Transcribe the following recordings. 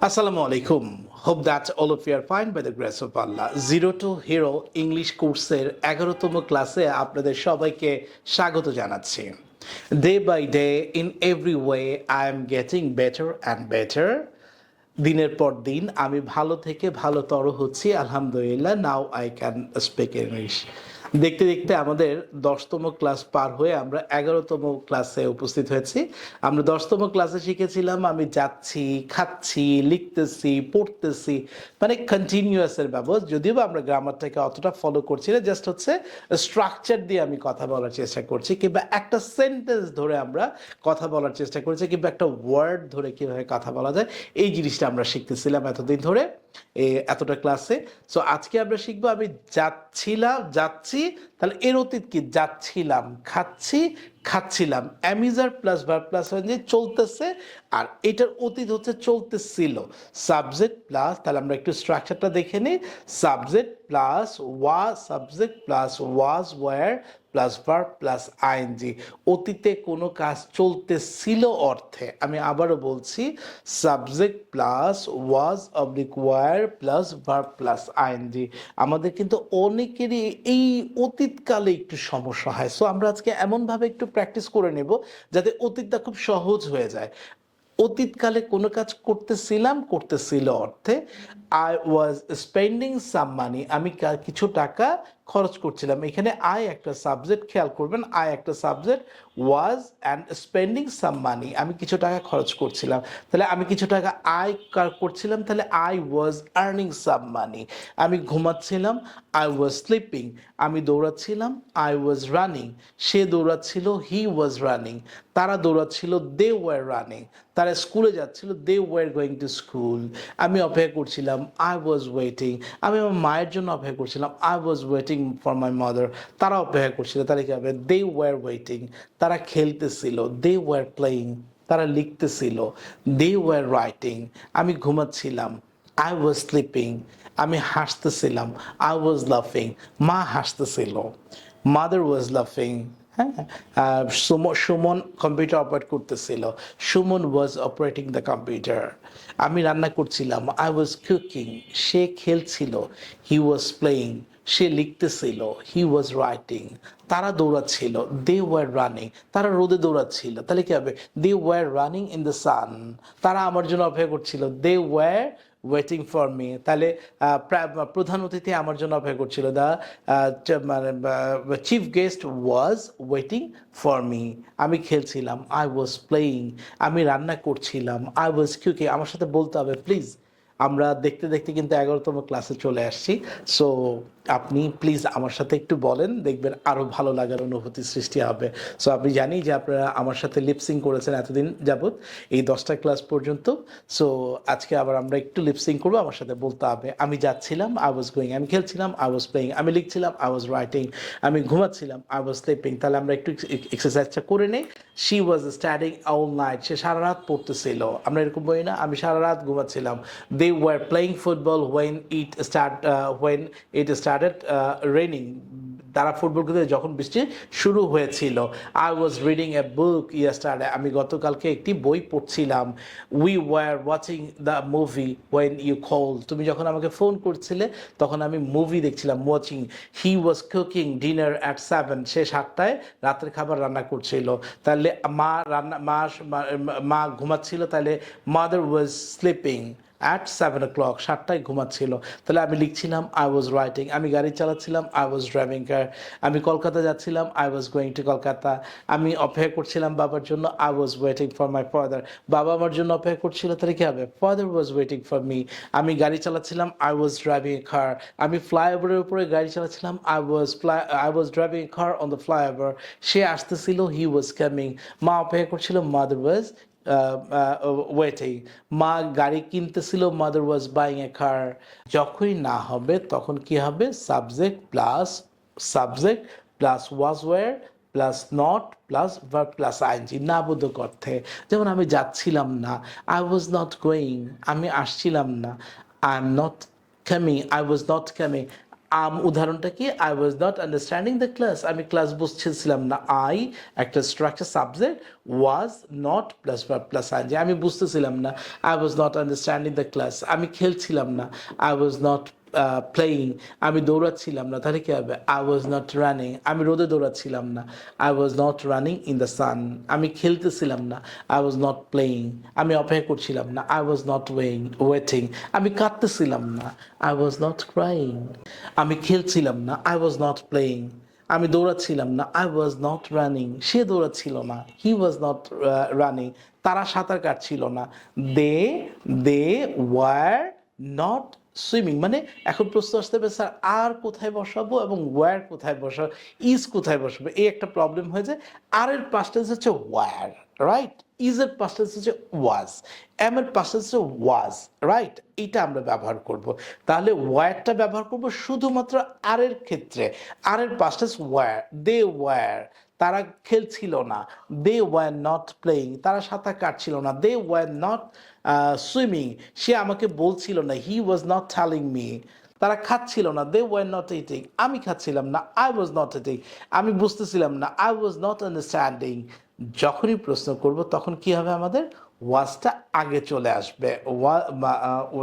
Assalamu alaikum. Hope that all of you fine by the grace of Allah. Zero to Hero English কোর্সের এগারোতম ক্লাসে আপনাদের সবাইকে স্বাগত জানাচ্ছি day by day in every way I am getting better and better দিনের পর দিন, আমি ভালো থেকে ভালোতর হচ্ছি, আলহামদুলিল্লাহ now I can speak English দেখতে দেখতে আমাদের দশতম ক্লাস পার হয়ে আমরা এগারোতম ক্লাসে উপস্থিত হয়েছি। আমরা দশতম ক্লাসে শিখেছিলাম, আমি যাচ্ছি, খাচ্ছি, লিখতেছি, পড়তেছি মানে কন্টিনিউয়াসের ব্যবস্থা যদিও আমরা গ্রামারটাকে অতটা ফলো করছি না জাস্ট হচ্ছে স্ট্রাকচার দিয়ে আমি কথা বলার চেষ্টা করছি, কিংবা একটা সেন্টেন্স ধরে আমরা কথা বলার চেষ্টা করছি, কিংবা একটা ওয়ার্ড ধরে কীভাবে কথা বলা যায়, এই জিনিসটা আমরা শিখতেছিলাম এতদিন ধরে। এতটা ক্লাসে সো আজকে আমরা শিখব, আমি যাচ্ছিলাম, যাচ্ছি, তাহলে এর অতীত কি? যাচ্ছিলাম, খাচ্ছি খাচ্ছিলাম। অ্যামিজার প্লাস ভার প্লাস যে চলতেছে, আর এটার অতীত হচ্ছে চলতেছিল। সাবজেক্ট প্লাস তাহলে আমরা একটু স্ট্রাকচারটা দেখে নিই। সাবজেক্ট প্লাস ওয়া subject plus was were plus verb plus ING অতীতে কোনো কাজ চলতেছিল অর্থে। আমি আবারও বলছি subject plus was oblique were plus verb plus ING আমাদের কিন্তু অনেকেরই এই অতীতকালে একটু সমস্যা হয়। সো আমরা আজকে এমনভাবে একটু প্র্যাকটিস করে নেব যাতে অতীতটা খুব সহজ হয়ে যায়। অতীতকালে কোনো কাজ করতেছিলাম, করতেছিল অর্থে। I was spending some money আমি কিছু টাকা খরচ করছিলাম। এখানে আই একটা সাবজেক্ট খেয়াল করবেন আই একটা subject was and spending some money আমি কিছু টাকা খরচ করছিলাম। তাহলে আমি কিছু টাকা আয় করছিলাম, তাহলে I was earning some money আমি ঘুমাচ্ছিলাম আই ওয়াজ স্লিপিং আমি দৌড়াচ্ছিলাম আই ওয়াজ রানিং সে দৌড়াচ্ছিল হি ওয়াজ রানিং তারা দৌড়াচ্ছিল দে ওয়ার রানিং তারা স্কুলে যাচ্ছিল they were going to school আমি অপেক্ষা করছিলাম আই ওয়াজ ওয়েটিং আমি আমার মায়ের জন্য অপেক্ষা করছিলাম I was waiting for my mother তারা অপেক্ষা করছিল তাহলে কি হবে দে ওয়ার ওয়েটিং তারা খেলতেছিল দে ওয়ার প্লেয়িং তারা লিখতেছিল দে ওয়ার রাইটিং আমি ঘুমাচ্ছিলাম আই ওয়াজ স্লিপিং আমি হাসতেছিলাম আই ওয়াজ লাফিং মা হাসতেছিল মাদার ওয়াজ লাফিং হ্যাঁ? সুমন কম্পিউটার অপারেট করতেছিল, Suman was operating the computer আমি রান্না করছিলাম আই ওয়াজ কুকিং সে খেলছিল হি was playing say লিখতেছিল he was writing তারা দৌড়াচ্ছিল দে ওয়ার রানিং তারা রোদে দৌড়াচ্ছিল, তাহলে কি হবে? They were running in the sun তারা আমার জন্য অপেক্ষা করছিল they were waiting for me তাহলে প্রধান অতিথি আমার জন্য অপেক্ষা করছিল। দ্য মানে chief guest was waiting for me আমি খেলছিলাম আই ওয়াজ প্লেয়িং আমি রান্না করছিলাম আই ওয়াজ কিউকে আমার সাথে বলতে হবে প্লিজ আমরা দেখতে দেখতে কিন্তু এগারোতম ক্লাসে চলে আসছি। সো আপনি প্লিজ আমার সাথে একটু বলেন, দেখবেন আরও ভালো লাগার অনুভূতি সৃষ্টি হবে। সো আপনি জানি যে আপনারা আমার সাথে লিপসিং করেছেন এতদিন যাবত এই দশটা ক্লাস পর্যন্ত। সো আজকে আবার আমরা একটু লিপসিং করব, আমার সাথে বলতে হবে। আমি যাচ্ছিলাম আই ওয়াজ গোয়িং আমি খেলছিলাম আই ওয়াজ প্লেয়িং আমি লিখছিলাম আই ওয়াজ রাইটিং আমি ঘুমাচ্ছিলাম আই ওয়াজ স্লিপিং তাহলে আমরা একটু এক্সারসাইজটা করে নেই। She was studying all night সে সারা রাত পড়তেছিল। আমরা এরকম বলি না, আমি সারা রাত ঘুমাচ্ছিলাম। They were playing football when it start when it started raining তারা ফুটবল খেলতে যখন বৃষ্টি শুরু হয়েছিল I was reading a book yesterday আমি গতকালকে একটি বই পড়ছিলাম। We were watching the movie when you call তুমি যখন আমাকে ফোন করছিলে, তখন আমি মুভি দেখছিলাম watching he was cooking dinner at seven সে সাতটায় রাতের খাবার রান্না করছিল। তাহলে মা রান্না, মা মা ঘুমাচ্ছিল, তাহলে mother was sleeping at seven o'clock সাতটায় ঘুমাচ্ছিল। তাহলে আমি লিখছিলাম আই ওয়াজ রাইটিং আমি গাড়ি চালাচ্ছিলাম আই ওয়াজ ড্রাইভিং কার আমি কলকাতা যাচ্ছিলাম I was going to Kolkata. আমি অপেক্ষা করছিলাম বাবার জন্য I was waiting for my father বাবা আমার জন্য অপেক্ষা করছিল, তাহলে কি হবে? Father was waiting for me আমি গাড়ি চালাচ্ছিলাম আই ওয়াজ ড্রাইভিং এ কার আমি ফ্লাইওভারের উপরে গাড়ি চালাচ্ছিলাম I was fly I was driving a car on the flyover সে আসতেছিল হি ওয়াজ কামিং মা অপেক্ষা করছিল মাদার ওয়াজ ওয়েটিং মা গাড়ি কিনতেছিল মাদার ওয়াজ বাইং এ কার যখনই না হবে, তখন কি হবে? Subject plus subject plus was were plus not plus verb plus ING না বোধক অর্থে। যেমন আমি যাচ্ছিলাম না আই ওয়াজ নট গোয়িং আমি আসছিলাম না। I am not coming I was not coming um উদাহরণটা কি? I was not understanding the class আমি ক্লাস বুঝতেছিলাম না। আই একটা structure subject was not plus plus ING আমি বুঝতেছিলাম না। I was not understanding the class আমি খেলছিলাম না। আই ওয়াজ নট প্লেয়িং আমি দৌড়াচ্ছিলাম না। তাহলে কি হবে? আই ওয়াজ নট রানিং আমি রোদে দৌড়াচ্ছিলাম না। I was not running in the sun আমি খেলতেছিলাম না। আই ওয়াজ নট প্লেয়িং আমি অপেক্ষা করছিলাম না। I was not weighing waiting আমি কাঁদতেছিলাম না। আই ওয়াজ নট ক্রাইং আমি খেলছিলাম না। আই ওয়াজ নট প্লেয়িং আমি দৌড়াচ্ছিলাম না। আই ওয়াজ নট রানিং সে দৌড়াচ্ছিল না। হি ওয়াজ নট রানিং তারা সাঁতার কাটছিল না। They they were not swimming মানে এখন প্রশ্ন আসতে হবে স্যার, আর কোথায় বসাবো এবং ওয়ার কোথায় বসাবো ইজ কোথায় বসাবো? এই একটা প্রবলেম হয়ে যায়। আর এর পাঁচটা হচ্ছে ওয়ার রাইট ইজ এর পাঁচটা হচ্ছে ওয়াজ এম এর পাঁচটা হচ্ছে ওয়াজ রাইট এটা আমরা ব্যবহার করব। তাহলে ওয়ারটা ব্যবহার করব শুধুমাত্র আর এর ক্ষেত্রে। আর এর পাঁচটা ওয়ার দে ওয়ার তারা খেলছিল না। দে ওয়ার নট প্লেয়িং তারা সাঁতার কাটছিল না। দে ওয়ার নট সুইমিং সে আমাকে বলছিল না। He was not telling me তারা খাচ্ছিল না। দে ওয়ার নট ইটিং আমি খাচ্ছিলাম না। আই ওয়াজ নট ইটিং আমি বুঝতেছিলাম না। আই ওয়াজ নট আন্ডারস্ট্যান্ডিং যখনই প্রশ্ন করব, তখন কি হবে আমাদের? ওয়াজটা আগে চলে আসবে। ওয়া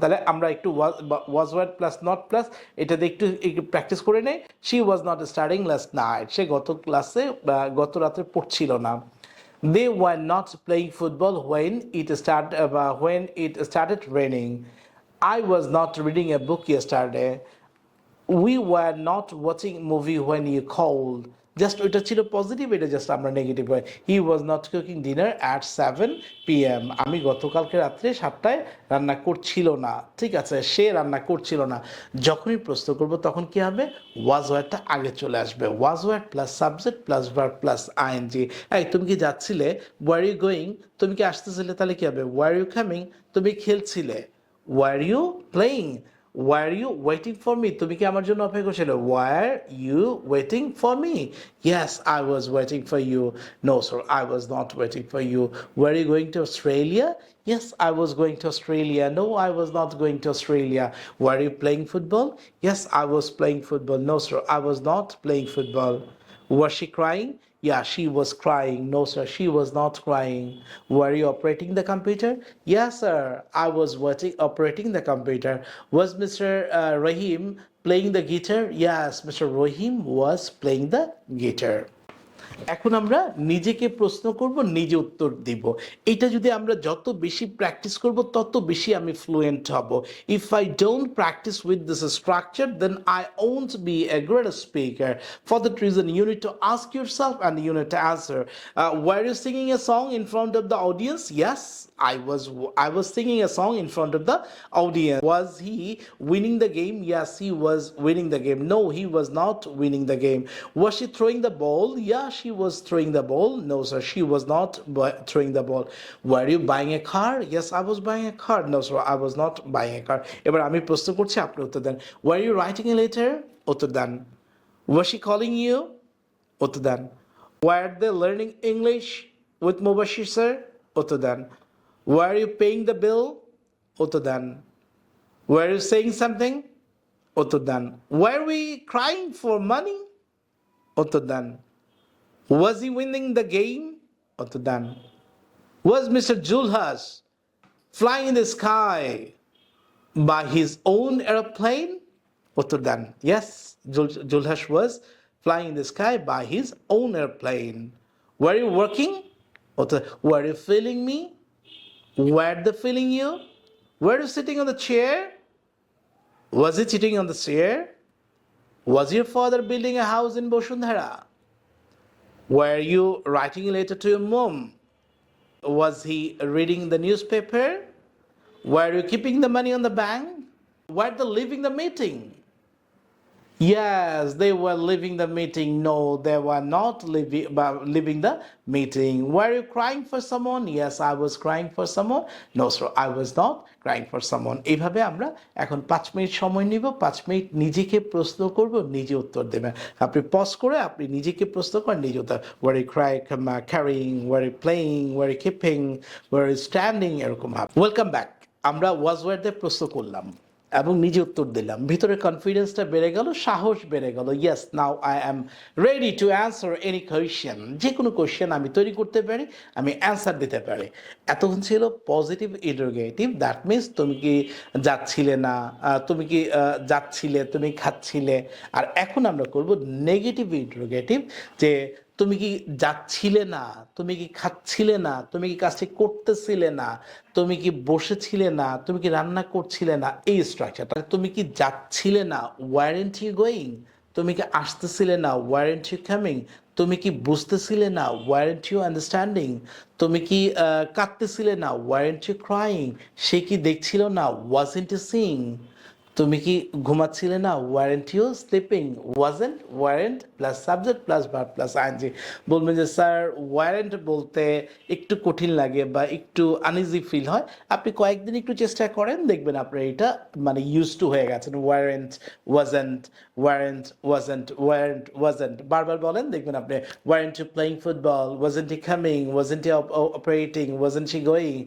তাহলে আমরা একটু was were plus not plus এটা দিয়ে একটু প্র্যাকটিস করে নেই। She was not starting last night. সে গত ক্লাসে গত রাত্রে পড়ছিল না। They were not playing football when it start when it started raining I was not reading a book year স্টার্টে we were not watching movie when you called. Just ওইটা ছিল positive এটা just আমরা নেগেটিভ হয়। He was not cooking dinner at seven P M আমি গতকালকে রাত্রে সাতটায় রান্না করছিল না। ঠিক আছে, সে রান্না করছিল না। যখনই প্রশ্ন করব, তখন কি হবে? ওয়াজ ওয়ারটা আগে চলে আসবে। Was were plus subject plus verb plus ING এই, তুমি কি যাচ্ছিলে? ওয়ার ইউ গোয়িং তুমি কি আসতেছিলে? তাহলে কি হবে? ওয়ার ইউ কামিং তুমি খেলছিলে। Were you playing were you waiting for me তুমি কি আমার জন্য অপেক্ষা করছিলে were you waiting for me yes I was waiting for you no sir I was not waiting for you were you going to Australia Yes, I was going to Australia. No, I was not going to Australia. Were you playing football? Yes, I was playing football. No, sir, I was not playing football. Was she crying? Yeah, she was crying. No, sir, she was not crying. Were you operating the computer? Yes, sir, I was working, operating the computer. Was Mr. Uh, Rahim playing the guitar? Yes, Mr. Rahim was playing the guitar. এখন আমরা নিজেকে প্রশ্ন করব, নিজে উত্তর দিব। এটা যদি আমরা যত বেশি প্র্যাকটিস করব, তত বেশি আমি ফ্লুয়েন্ট হব। If I don't practice with this structure then I won't be a great speaker for that reason you need to ask your self and you need to answer were you singing a song in front of the audience yes I was I was singing a song in front of the audience. Was he winning the game? Yes, he was winning the game. No, he was not winning the game. Was she throwing the ball? Yeah, she was throwing the ball. No, sir, she was not bu- throwing the ball. Were you buying a car? Yes, I was buying a car. No, sir, I was not buying a car. এবার আমি প্রশ্ন করছি আপনি উত্তর দেন Were you writing a letter? উত্তর দেন Was she calling you? উত্তর দেন Were they learning English with Mubashir sir? উত্তর দেন were you paying the bill? Otodan. Were you saying something? Otodan. Were we crying for money? Otodan. Was he winning the game? Otodan. Was Mr. Julhas flying in the sky by his own aeroplane? Otodan. Yes, Julhas was flying in the sky by his own airplane. Were you working? Were you feeling me? Were they feeling you? Were you sitting on the chair? Was he sitting on the chair? Was your father building a house in Boshundhara? Were you writing a letter to your mom? Was he reading the newspaper? Were you keeping the money on the bank? Were they leaving the meeting? Yes, they were leaving the meeting. No, they were not leaving, leaving the meeting. Were you crying for someone? Yes, I was crying for someone. No, sir, I was not crying for someone. এইভাবে আমরা এখন পাঁচ minute সময় নিব পাঁচ minute নিজেকে প্রশ্ন করব নিজে উত্তর দেবেন আপনি পজ করে আপনি নিজেকে প্রশ্ন করেন নিজে উত্তর were you cry carrying were you playing were you keeping were you standing এরকম ওয়েলকাম ব্যাক আমরা ওয়াজ ওয়ার্ডে প্রশ্ন করলাম এবং নিজে উত্তর দিলাম। ভিতরে কনফিডেন্সটা বেড়ে গেল, সাহস বেড়ে গেল। Yes now I am ready to answer any question যে কোনো কোয়েশ্চেন আমি তৈরি করতে পারি, আমি অ্যান্সার দিতে পারি। এতক্ষণ ছিল পজিটিভ ইন্টারোগেটিভ দ্যাট মিনস তুমি কি যাচ্ছিলে না তুমি কি যাচ্ছিলে, তুমি খাচ্ছিলে। আর এখন আমরা করব নেগেটিভ ইন্টারোগেটিভ যে তুমি কি যাচ্ছিলে না? তুমি কি খাচ্ছিলে না? তুমি কি কাজটি করতেছিলে না? তুমি কি বসেছিলে না? তুমি কি রান্না করছিলে না? এই স্ট্রাকচারটা তুমি কি যাচ্ছিলে না? ওয়ারেন্ট গোয়িং তুমি কি আসতেছিলে না? ওয়ারেন্ট ইউ কামিং তুমি কি বুঝতেছিলে না? ওয়ারেন্ট ইউ আন্ডারস্ট্যান্ডিং তুমি কি কাঁদতেছিলে না? ওয়ারেন্ট ইউ ক্রাইং সে কি দেখছিল না? ওয়াজেন্ট ইউ সিং তুমি কি ঘুমাচ্ছিলে না? Weren't you sleeping wasn't weren't plus subject plus verb plus ING বলবেন যে স্যার ওয়ারেন্ট বলতে একটু কঠিন লাগে বা একটু আনইজি ফিল হয়। আপনি কয়েকদিন একটু চেষ্টা করেন দেখবেন আপনার এটা মানে ইউজ টু হয়ে গেছেন weren't wasn't weren't wasn't weren't wasn't বারবার বলেন দেখবেন আপনি weren't you playing football wasn't he coming wasn't he operating wasn't he going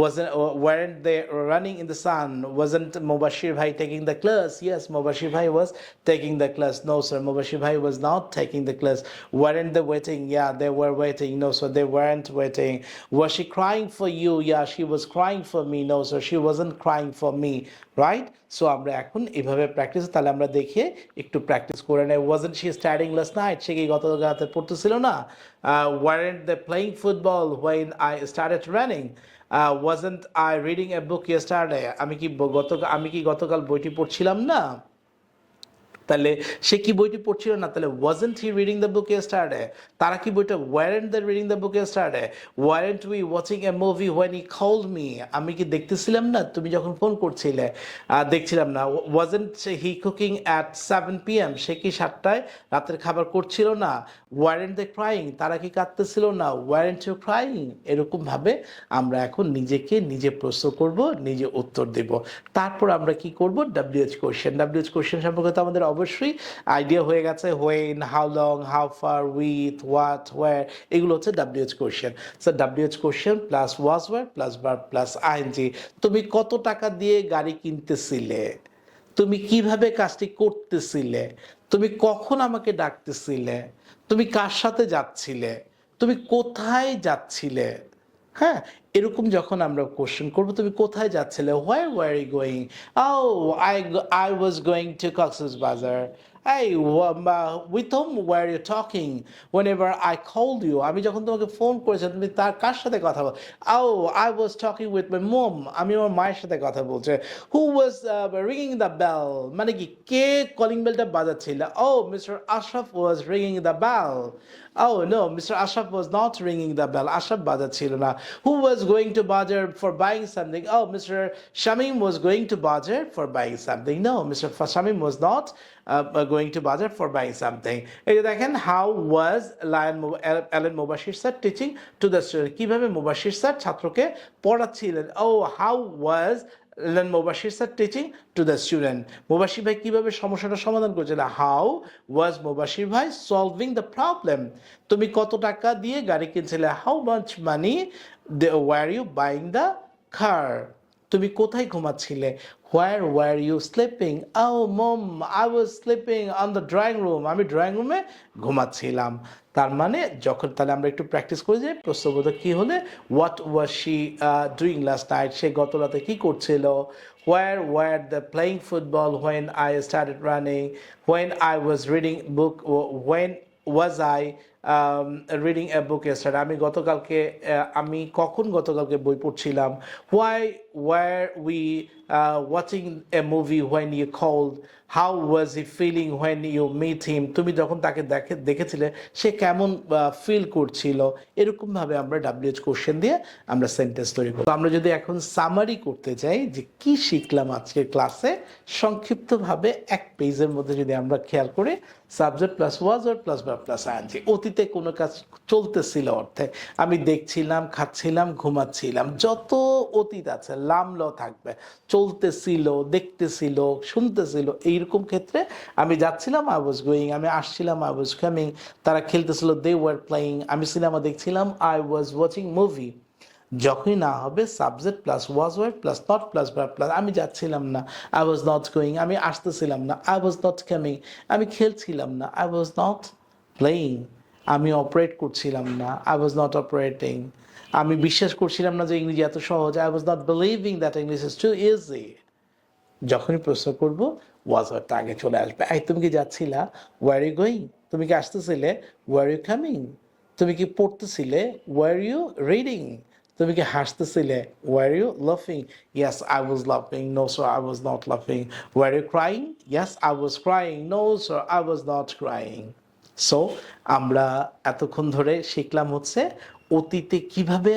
wasn't uh, weren't they running in the sun? Wasn't Mubashir Bhai taking the class yes Mubashir Bhai was taking the class no sir Mubashir Bhai was not taking the class weren't they waiting yeah they were waiting no sir they weren't waiting was she crying for you yeah she was crying for me no sir she wasn't crying for me right so আমরা এখন এভাবে practice তাহলে আমরা দেখে একটু practice করে নেই wasn't she studying last night সে কি গত রাতে পড়তেছিল না weren't the playing football when I started running wasn't I reading a book yesterday আমি কি গত আমি কি গতকাল বইটি পড়ছিলাম? না। তাহলে সে কি বইটি পড়ছিল না? তাহলে wasn't he reading the book স্টার্টে তারা কি বইটা weren't the reading the book স্টার্টে weren't we watching a movie when he called me আমি কি দেখতেছিলাম না? তুমি যখন ফোন করছিলে দেখছিলাম না। Wasn't he cooking at seven P M সে কি সাতটায় রাতের খাবার করছিল না? ওয়ারেন্ট দ্য ক্রাইং তারা কি কাঁদতেছিল না? ওয়ারেন্ট ইউ ক্রাইং এরকমভাবে আমরা এখন নিজেকে নিজে প্রশ্ন করব, নিজে উত্তর দেব। তারপর আমরা কি করব? ডাব্লিউএইচ কোশ্চেন ডাব্লিউএইচ কোশ্চেন সম্পর্কে তো আমাদের অবশ্যই আইডিয়া হয়ে গেছে when how long how far with what were এগুলো হচ্ছে WH question so WH question plus was were plus bar plus ING তুমি কত টাকা দিয়ে গাড়ি কিনতেছিলে? তুমি কীভাবে কাজটি করতেছিলে? তুমি কখন আমাকে ডাকতেছিলে? তুমি কার সাথে যাচ্ছিলে? তুমি কোথায় যাচ্ছিলে? হ্যাঁ এরকম যখন আমরা কোশ্চেন করব, তুমি কোথায় যাচ্ছিলে? Where were you going oh I I was going to Cox's Bazar এই with whom were you talking whenever I called you আমি যখন তোমাকে ফোন করেছি তুমি তার কার সাথে কথা বল? ও I was talking with my mom আমি আমার মায়ের সাথে কথা বলছি। হু ওয়াজ রিংিং দ্য বেল মানে কি, কে কলিং বেলটা বাজাচ্ছিল? ও mister Ashraf was রিংিং the bell Oh no, Mr. Ashraf was not ringing the bell. Ashraf ছিল না. Who was going to Bajar for buying something? Oh, Mr. Shamim was going to Bajar for buying something. No, Mr. Fa- Shamim was not uh, going to Bajar for buying something. এই যে দেখেন how was Lion Mo- Al- Alan Mubashir sir teaching to the student? কিভাবে Mubashir sir ছাত্রকে পড়াচ্ছিলেন? Oh, how was Then Mubashir sir teaching to the student Mubashir ভাই কীভাবে সমস্যাটা সমাধান করেছিল হাউ ওয়াজ মুবাশির ভাই সলভিং দ্য প্রবলেম তুমি কত টাকা দিয়ে গাড়ি কিনছিলে how much money they were you buying the car তুমি কোথায় ঘুমাচ্ছিলে? Where were you sleeping oh mom I was sleeping on the drawing room আমি ড্রয়িং রুমে ঘুমাচ্ছিলাম। তার মানে যখন তাহলে আমরা একটু প্র্যাকটিস করে যাই প্রশ্নবোধক কী হলে? What was she doing last night সে গত রাতে কি করছিল? Were the playing football when I started running, when I was reading book, when was I um, reading a book yesterday? আমি গতকালকে আমি কখন গতকালকে বই পড়ছিলাম? Why were we uh, watching a movie when you called how was he feeling when you meet him? তুমি যখন তাকে দেখে দেখেছিলে সে কেমন ফিল করছিল? এরকম ভাবে আমরা ডাব্লিউএইচ কোশ্চেন দিয়ে আমরা সেন্টেন্স তৈরি করব। আমরা যদি এখন সামারি করতে চাই যে কি শিখলাম আজকের ক্লাসে সংক্ষিপ্তভাবে এক পেজের মধ্যে যদি আমরা খেয়াল করি সাবজেক্ট প্লাস ওয়াজ আর প্লাস বা প্লাস আইএনজি অতীতে কোনো কাজ চলতেছিল অর্থে। আমি দেখছিলাম খাচ্ছিলাম ঘুমাচ্ছিলাম যত অতীত আছে লামল থাকবে, চলতেছিল, দেখতেছিল, শুনতেছিল। এইরকম ক্ষেত্রে আমি যাচ্ছিলাম আই ওয়াজ গোয়িং আমি আসছিলাম আই ওয়াজ কামিং তারা খেলতেছিল দে ওয়ার প্লেয়িং আমি সিনেমা দেখছিলাম আই ওয়াজ ওয়াচিং মুভি যখনই না হবে subject plus was were plus not plus verb plus আমি যাচ্ছিলাম না। আই ওয়াজ নট গোয়িং আমি আসতেছিলাম না। আই ওয়াজ নট কামিং আমি খেলছিলাম না। আই ওয়াজ নট প্লেয়িং আমি অপারেট করছিলাম না। আই ওয়াজ নট অপারেটিং আমি বিশ্বাস করছিলাম না যে ইংরেজি এত সহজ। I was not believing that English is too easy যখনই প্রশ্ন করব ওয়াজ ওয়ার্ডটা আগে চলে আসবে। এই, তুমি কি যাচ্ছিলা? ওয়ার ইউ গোয়িং তুমি কি আসতেছিলে? ওয়ার ইউ কামিং তুমি কি পড়তেছিলে? ওয়ার ইউ রিডিং তুমি কি হাসতেছিলে? ওয়ার ইউ লাফিং ইয়াস আই ওয়াজ লাফিং no sir I was not লাফিং were you crying yes I was crying no sir I was not crying so আমরা এতক্ষণ ধরে শিখলাম হচ্ছে অতীতে কীভাবে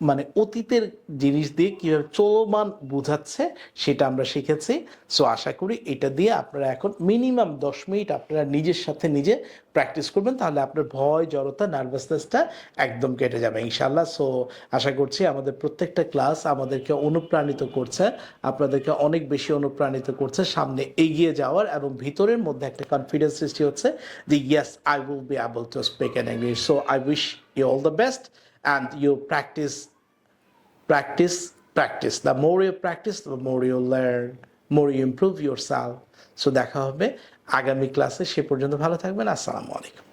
মানে অতীতের জিনিস দিয়ে কীভাবে চলমান বোঝাচ্ছে, সেটা আমরা শিখেছি। সো আশা করি এটা দিয়ে আপনারা এখন মিনিমাম দশ মিনিট আপনারা নিজের সাথে নিজে প্র্যাকটিস করবেন, তাহলে আপনার ভয়, জড়তা নার্ভাসনেসটা একদম কেটে যাবে ইনশাল্লাহ সো আশা করছি আমাদের প্রত্যেকটা ক্লাস আমাদেরকে অনুপ্রাণিত করছে, আপনাদেরকে অনেক বেশি অনুপ্রাণিত করছে সামনে এগিয়ে যাওয়ার এবং ভিতরের মধ্যে একটা কনফিডেন্স সৃষ্টি হচ্ছে যে yes I will be able to speak in English so I wish you all the best and you practice practice practice the more you practice the more you learn more you improve yourself so দেখা হবে আগামী ক্লাসে সে পর্যন্ত ভালো থাকবেন আসসালামু আলাইকুম